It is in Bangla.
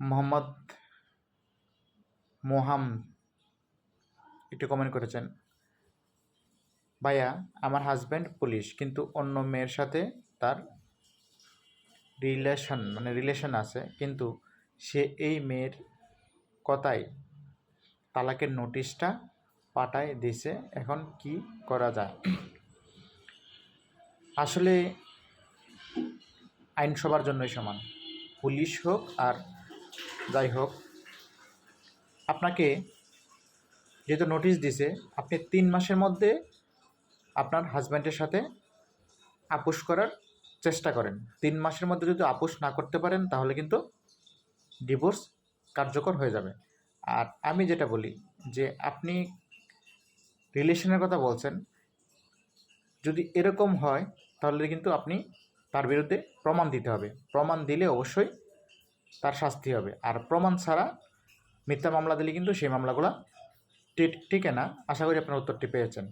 মোহাম্মদ মোহাম একটু কমেন্ট করেছেন। ভাইয়া, আমার হাজব্যান্ড পুলিশ কিন্তু অন্য মেয়ের সাথে তার রিলেশন মানে রিলেশন আছে, কিন্তু সে এই মেয়ের কথায় তালাকের নোটিশটা পাঠায়, দিছে। এখন কি করা যায়? আসলে আইন সবার জন্যই সমান। পুলিশ হোক আর যাই হোক, আপনাকে যেহেতু নোটিশ দিছে, আপনি তিন মাসের মধ্যে আপনার হাজব্যান্ডের সাথে আপোষ করার চেষ্টা করেন। তিন মাসের মধ্যে যদি আপোষ না করতে পারেন, তাহলে কিন্তু ডিভোর্স কার্যকর হয়ে যাবে। আর আমি যেটা বলি, যে আপনি রিলেশনের কথা বলছেন, যদি এরকম হয়, তাহলে কিন্তু আপনি তার বিরুদ্ধে প্রমাণ দিতে হবে। প্রমাণ দিলে অবশ্যই তার শাস্তি হবে। আর প্রমাণ ছাড়া মিথ্যা মামলা দিলে কিন্তু সেই মামলাগুলো ঠিক টিকে না। আশা করি আপনার উত্তরটি পেয়েছেন।